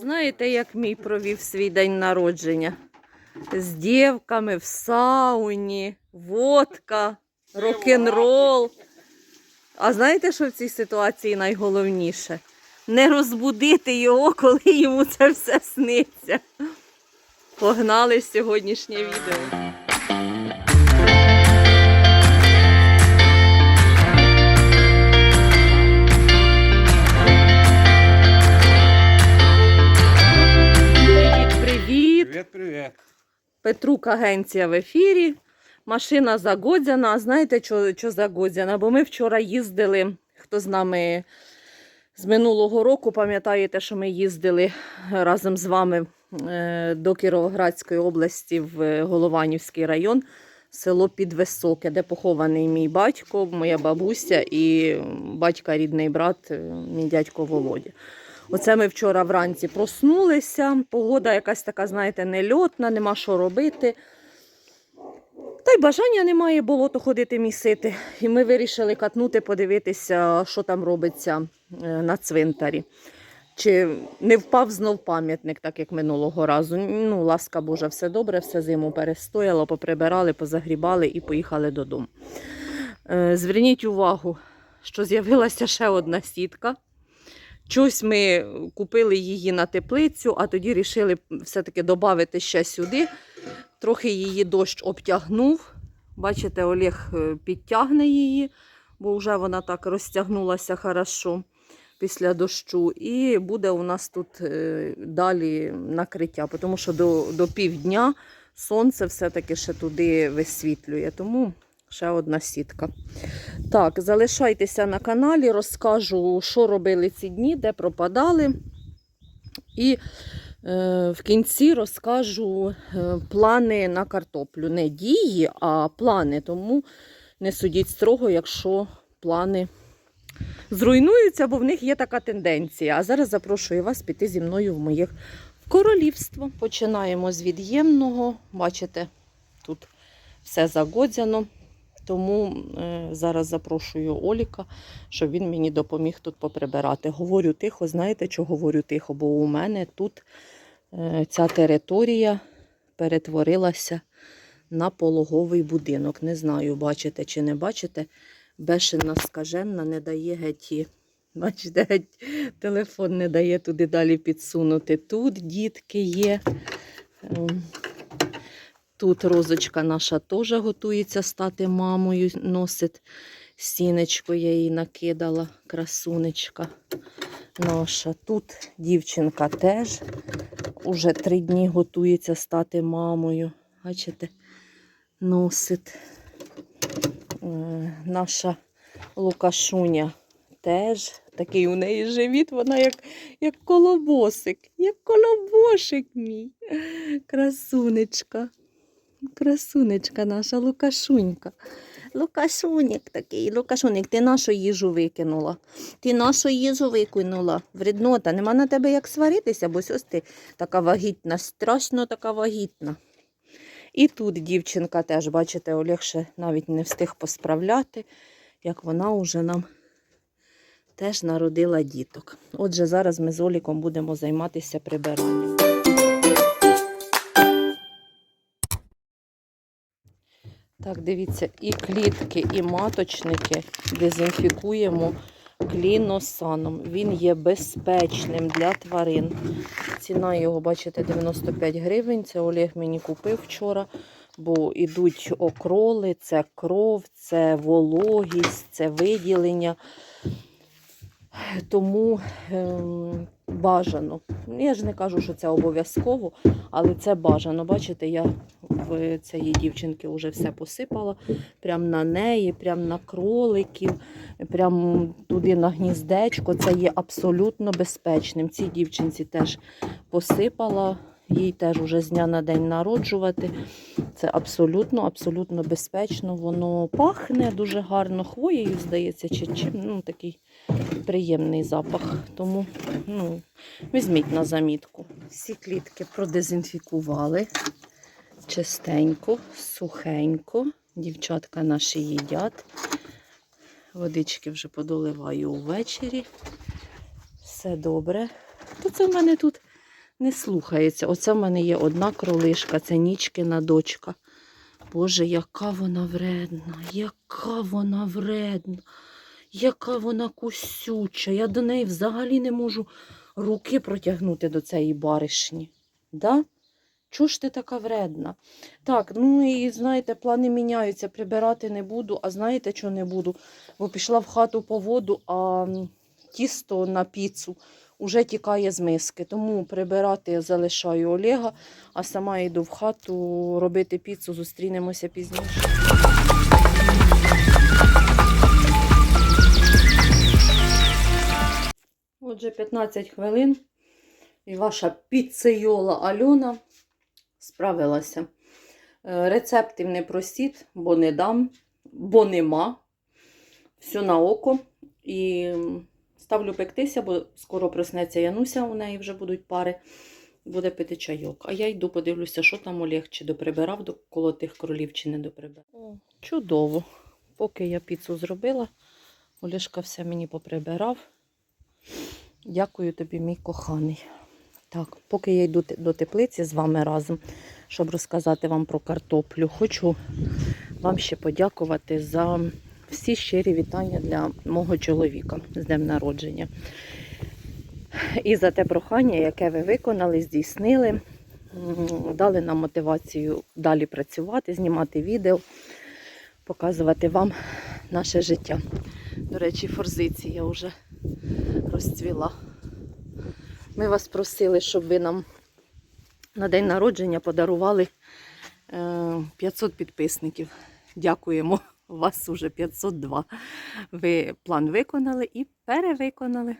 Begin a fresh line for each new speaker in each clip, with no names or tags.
Знаєте, як мій провів свій день народження? З дівками в сауні, водка, рок-н-рол. А знаєте, що в цій ситуації найголовніше? Не розбудити його, коли йому це все сниться. Погнали сьогоднішнє відео. Петрук агенція в ефірі. Машина загодзяна. А знаєте, що, що загодзяна? Бо ми вчора їздили, хто з нами з минулого року, пам'ятаєте, що ми їздили разом з вами е, до Кіровоградської області в Голованівський район, село Підвисоке, де похований мій батько, моя бабуся і батька рідний брат, е, мій дядько Володя. Оце ми вчора вранці проснулися. Погода якась така, знаєте, нельотна, нема що робити. Та й бажання немає болото ходити місити. І ми вирішили катнути, подивитися, що там робиться е, на цвинтарі. Чи не впав знов пам'ятник, так як минулого разу. Ну, ласка Божа, все добре, все зиму перестояло, поприбирали, позагрібали і поїхали додому. Е, Зверніть увагу, що з'явилася ще одна сітка. Щось ми купили її на теплицю, а тоді вирішили все-таки додати ще сюди. Трохи її дощ обтягнув. Бачите, Олег е, підтягне її, бо вже вона так розтягнулася хорошо після дощу. І буде у нас тут е, далі накриття, тому що до, до півдня сонце все-таки ще туди висвітлює. Тому ще одна сітка. Так, залишайтеся на каналі, розкажу, що робили ці дні, де пропадали. І е, в кінці розкажу е, плани на картоплю. Не дії, а плани. Тому не судіть строго, якщо плани зруйнуються, бо в них є така тенденція. А зараз запрошую вас піти зі мною в моє королівство. Починаємо з від'ємного. Бачите, тут все загодзяно. Тому е, зараз запрошую Оліка, щоб він мені допоміг тут поприбирати. Говорю тихо, знаєте, що говорю тихо? Бо у мене тут е, ця територія перетворилася на пологовий будинок. Не знаю, бачите чи не бачите. Бешена скаженна не дає геть. Бачите, геть телефон не дає туди далі підсунути. Тут дітки є. Тут розочка наша теж готується стати мамою, носить сінечко, я їй накидала, красунечка наша. Тут дівчинка теж уже три дні готується стати мамою. Бачите, носить. Е, Наша Лукашуня теж. Такий у неї живіт, вона як, як колобосик, як колобошик мій. Красунечка. Красунечка наша Лукашунька. Лукашунік такий, Лукашунік, ти нашу їжу викинула. Ти нашу їжу викинула. Вреднота, нема на тебе як сваритися, бо ось ти така вагітна, страшно така вагітна. І тут дівчинка теж, бачите, Олег ще навіть не встиг посправляти, як вона вже нам теж народила діток. Отже, зараз ми з Оліком будемо займатися прибиранням. Так, дивіться, і клітки, і маточники дезінфікуємо кліносаном. Він є безпечним для тварин. Ціна його, бачите, 95 гривень. Це Олег мені купив вчора, бо йдуть окроли, це кров, це вологість, це виділення. Тому ем, бажано. Я ж не кажу, що це обов'язково, але це бажано. Бачите, я в цієї дівчинки вже все посипала. Прям на неї, прям на кроликів, прям туди на гніздечко. Це є абсолютно безпечним. Цій дівчинці теж посипала. Їй теж уже з дня на день народжувати. Це абсолютно, абсолютно безпечно. Воно пахне дуже гарно хвоєю, здається, чи чим. Ну, такий приємний запах. Тому ну, візьміть на замітку. Всі клітки продезінфікували чистенько, сухенько. Дівчатка наші їдять. Водички вже подоливаю увечері. Все добре. То це в мене тут не слухається. Оце в мене є одна кролишка, це нічкина дочка. Боже, яка вона вредна, яка вона вредна, яка вона кусюча. Я до неї взагалі не можу руки протягнути до цієї баришні. Да? Чого ж ти така вредна? Так, ну і знаєте, плани міняються. Прибирати не буду, а знаєте, що не буду? Бо пішла в хату по воду, а тісто на піцу уже тікає з миски. Тому прибирати я залишаю Олега, а сама йду в хату робити піцу, зустрінемося пізніше. Отже, 15 хвилин. І ваша піцейола Альона справилася. Е, Рецептів не просіть, бо не дам, бо нема. Все на око. І ставлю пектися, бо скоро проснеться Януся, у неї вже будуть пари. Буде пити чайок. А я йду подивлюся, що там Олег, чи доприбирав до коло тих кролів, чи не доприбирав. О, чудово. Поки я піцу зробила, Олешка все мені поприбирав. Дякую тобі, мій коханий. Так, поки я йду до теплиці з вами разом, щоб розказати вам про картоплю, хочу вам ще подякувати за всі щирі вітання для мого чоловіка з днем народження. І за те прохання, яке ви виконали, здійснили, дали нам мотивацію далі працювати, знімати відео, показувати вам наше життя. До речі, форзиція вже розцвіла. Ми вас просили, щоб ви нам на день народження подарували е, 500 підписників. Дякуємо. У вас уже 502. Ви план виконали і перевиконали.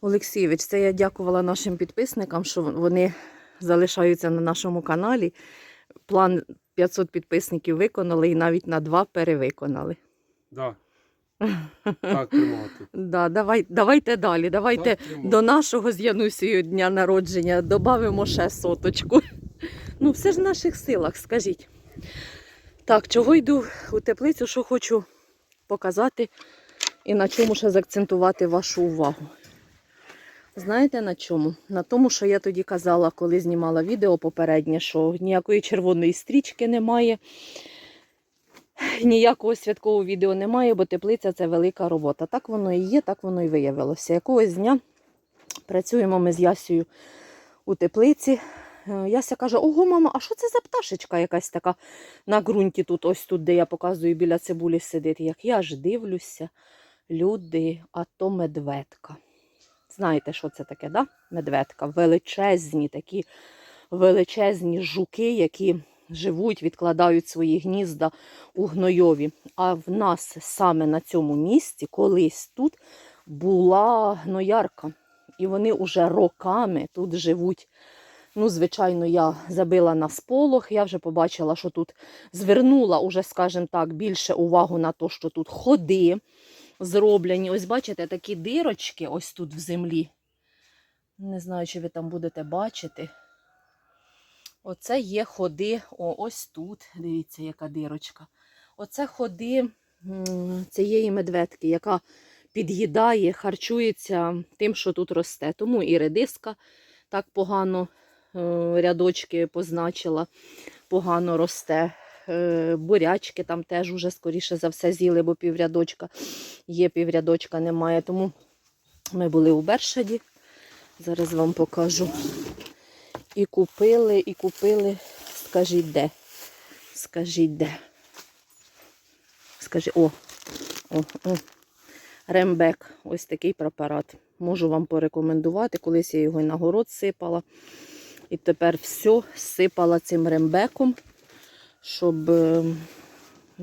Олексійович, це я дякувала нашим підписникам, що вони залишаються на нашому каналі. План 500 підписників виконали і навіть на два перевиконали.
Да. Так тримати.
Да, давай, давайте далі. Давайте
Так
до нашого з Янусією дня народження додамо ще соточку. Ну, все ж в наших силах, скажіть. Так, чого йду у теплицю, що хочу показати і на чому ще заакцентувати вашу увагу. Знаєте на чому? На тому, що я тоді казала, коли знімала відео попереднє, що ніякої червоної стрічки немає, ніякого святкового відео немає, бо теплиця це велика робота. Так воно і є, так воно і виявилося. Якогось дня працюємо ми з Ясею у теплиці. Е, Яся каже: Ого, мама, а що це за пташечка якась така на ґрунті тут, ось тут, де я показую, біля цибулі сидить. Як я ж дивлюся, люди, а то медведка. Знаєте, що це таке, да? Медведка. Величезні такі величезні жуки, які живуть, відкладають свої гнізда у гнойові. А в нас саме на цьому місці колись тут була гноярка. І вони вже роками тут живуть. Ну, звичайно, я забила на сполох. Я вже побачила, що тут звернула уже, скажімо так, більше увагу на те, що тут ходи зроблені. Ось бачите, такі дирочки ось тут в землі. Не знаю, чи ви там будете бачити. Оце є ходи, о, ось тут. Дивіться, яка дирочка. Оце ходи цієї медведки, яка під'їдає, харчується тим, що тут росте. Тому і редиска так погано е, рядочки позначила, погано росте. Е, бурячки там теж уже скоріше за все з'їли, бо піврядочка є, піврядочка немає. Тому ми були у Бершаді. Зараз вам покажу. І купили, і купили. Скажіть де? Скажіть де? Скажіть, о, о, о. Рембек. Ось такий препарат. Можу вам порекомендувати. Колись я його і на город сипала. І тепер все сипала цим рембеком, щоб е,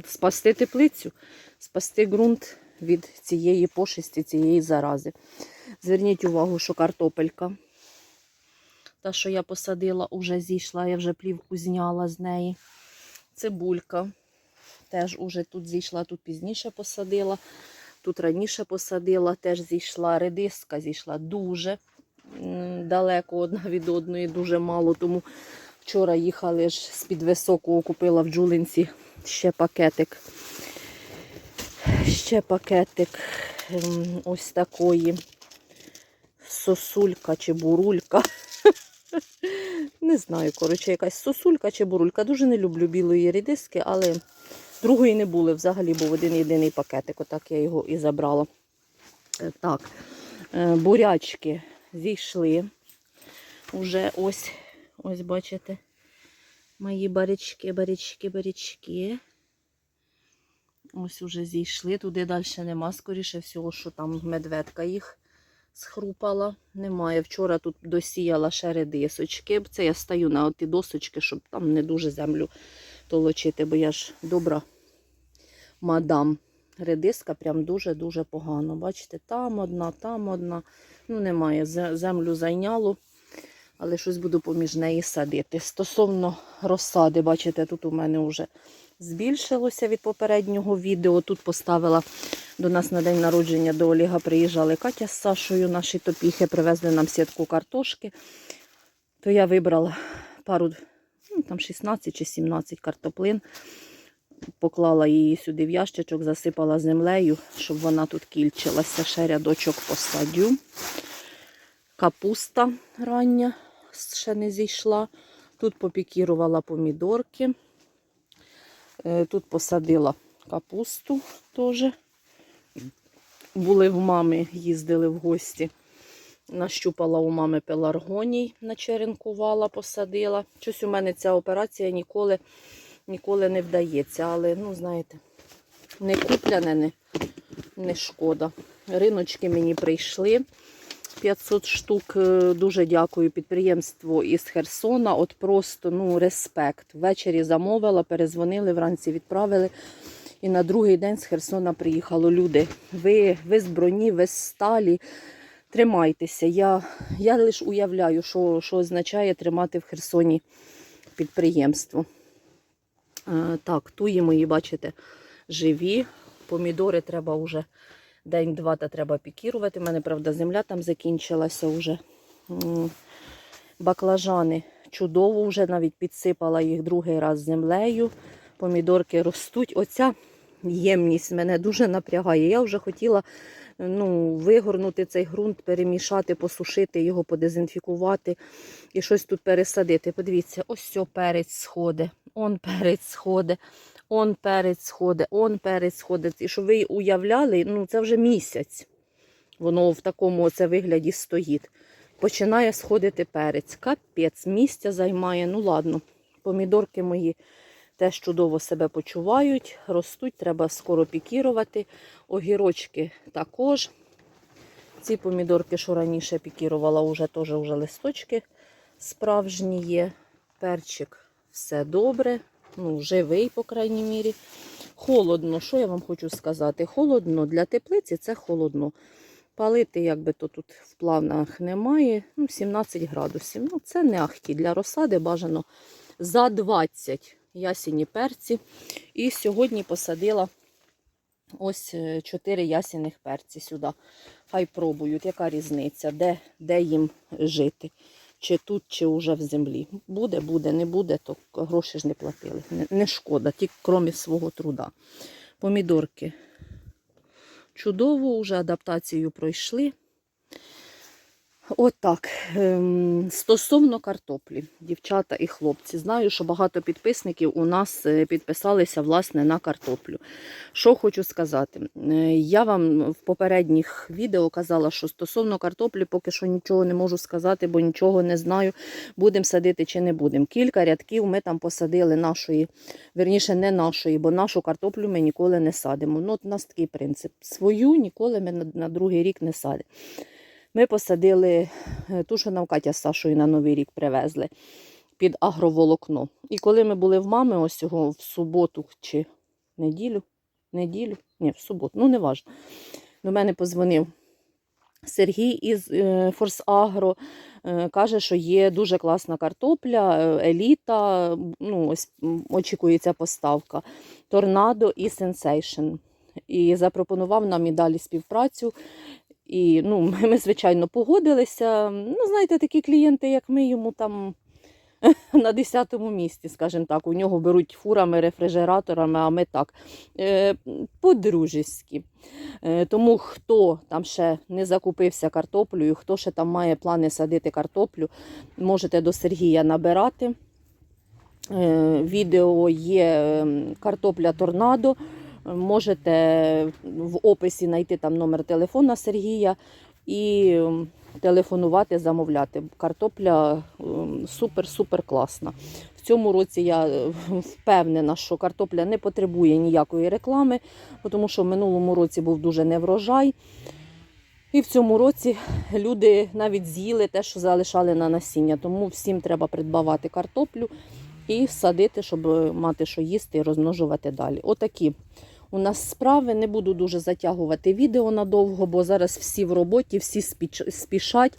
спасти теплицю, спасти ґрунт від цієї пошисті, цієї зарази. Зверніть увагу, що картопелька. Та, що я посадила, уже зійшла, я вже плівку зняла з неї. Цибулька. Теж уже тут зійшла, тут пізніше посадила. Тут раніше посадила, теж зійшла. Редиска зійшла дуже далеко одна від одної, дуже мало. Тому вчора їхали ж з-під високого, купила в Джулинці ще пакетик. Ще пакетик ось такої сосулька чи бурулька. Не знаю, коротше, якась сосулька чи бурулька. Дуже не люблю білої рідиски, але другої не було. Взагалі був один єдиний пакетик. Отак я його і забрала. Е, Так, е, бурячки зійшли. Уже ось, ось бачите, мої барячки, барячки, барячки. Ось уже зійшли. Туди далі нема, скоріше всього, що там медведка їх схрупала. Немає. Вчора тут досіяла ще редисочки. Це я стаю на ті досочки, щоб там не дуже землю толочити, бо я ж добра мадам. Редиска прям дуже-дуже погано. Бачите, там одна, там одна. Ну, немає. Землю зайняло, але щось буду поміж неї садити. Стосовно розсади, бачите, тут у мене вже збільшилося від попереднього відео. Тут поставила до нас на день народження до Оліга приїжджали Катя з Сашою, наші топіхи, привезли нам сітку картошки. То я вибрала пару, ну, там 16 чи 17 картоплин. Поклала її сюди в ящичок, засипала землею, щоб вона тут кільчилася. Ще рядочок посадю. Капуста рання ще не зійшла. Тут попікірувала помідорки. Е, Тут посадила капусту теж. Були в мами, їздили в гості. Нащупала у мами пеларгоній, начеренкувала, посадила. Щось у мене ця операція ніколи, ніколи не вдається. Але, ну, знаєте, не купляне, не, не шкода. Риночки мені прийшли. 500 штук. Е, Дуже дякую підприємству із Херсона. От просто ну, респект. Ввечері замовила, перезвонили, вранці відправили. І на другий день з Херсона приїхало люди. Ви, ви з броні, ви з сталі. Тримайтеся. Я, я лише уявляю, що, що означає тримати в Херсоні підприємство. Е, так, туї мої, бачите, живі. Помідори треба вже день-два та треба пікірувати. У мене, правда, земля там закінчилася вже. Баклажани чудово вже навіть підсипала їх другий раз землею. Помідорки ростуть. Оця ємність мене дуже напрягає. Я вже хотіла ну, вигорнути цей ґрунт, перемішати, посушити його, подезінфікувати і щось тут пересадити. Подивіться, ось сьо перець сходить, он перець сходить, он перець сходить, он перець сходить. І щоб ви уявляли, ну це вже місяць. Воно в такому оце вигляді стоїть. Починає сходити перець. Капець, місця займає. Ну ладно, помідорки мої теж чудово себе почувають, ростуть, треба скоро пікірувати. Огірочки також. Ці помідорки, що раніше пікірувала, вже теж вже листочки справжні є. Перчик все добре, ну, живий, по крайній мірі. Холодно, що я вам хочу сказати? Холодно для теплиці це холодно. Палити, якби то тут в планах немає. Ну, 17 градусів. Ну, це не ахті. Для розсади бажано за 20 ясені перці. І сьогодні посадила ось 4 ясених перці сюди. Хай пробують, яка різниця, де, де їм жити. Чи тут, чи вже в землі. Буде, буде, не буде, то гроші ж не платили. Не, не шкода, тільки крім свого труда. Помідорки чудово, вже адаптацію пройшли. Отак. Ем, Стосовно картоплі, дівчата і хлопці, знаю, що багато підписників у нас е, підписалися власне на картоплю. Що хочу сказати, Е, я вам в попередніх відео казала, що стосовно картоплі поки що нічого не можу сказати, бо нічого не знаю, будемо садити чи не будемо. Кілька рядків ми там посадили нашої, верніше, не нашої, бо нашу картоплю ми ніколи не садимо. Ну, от у нас такий принцип. Свою ніколи ми на, на другий рік не садимо. Ми посадили е, ту, що нам Катя з Сашою на Новий рік привезли під агроволокно. І коли ми були в мами ось цього в суботу чи неділю, неділю, ні, в суботу, ну не важно. До мене позвонив Сергій із е, Форс Агро. Е, каже, що є дуже класна картопля, еліта. Ну, ось очікується поставка. Торнадо і Сенсейшн. І запропонував нам і далі співпрацю. І ну, ми, звичайно, погодилися. Ну, знаєте, такі клієнти, як ми, йому там на 10-му місці, скажімо так. У нього беруть фурами, рефрижераторами, а ми так. Е, По-дружеськи. Е, Тому хто там ще не закупився картоплею, хто ще там має плани садити картоплю, можете до Сергія набирати. Е, Відео є ем, картопля торнадо. Можете в описі знайти там номер телефона Сергія і телефонувати, замовляти. Картопля супер-супер класна. В цьому році я е, впевнена, що картопля не потребує ніякої реклами, тому що в минулому році був дуже неврожай. І в цьому році люди навіть з'їли те, що залишали на насіння. Тому всім треба придбавати картоплю і садити, щоб мати що їсти і розмножувати далі. Отакі у нас справи. Не буду дуже затягувати відео надовго, бо зараз всі в роботі, всі спішать.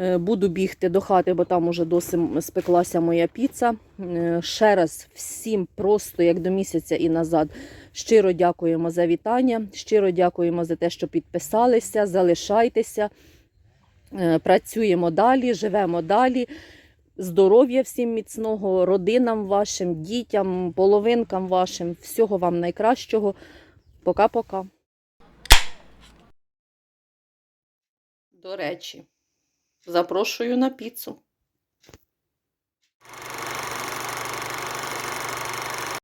Е, Буду бігти до хати, бо там уже досить спеклася моя піца. Е, Ще раз всім просто як до місяця і назад. Щиро дякуємо за вітання. Щиро дякуємо за те, що підписалися. Залишайтеся, Е, працюємо далі, живемо далі. Здоров'я всім міцного, родинам вашим, дітям, половинкам вашим. Всього вам найкращого. Пока-пока. До речі, запрошую на піцу.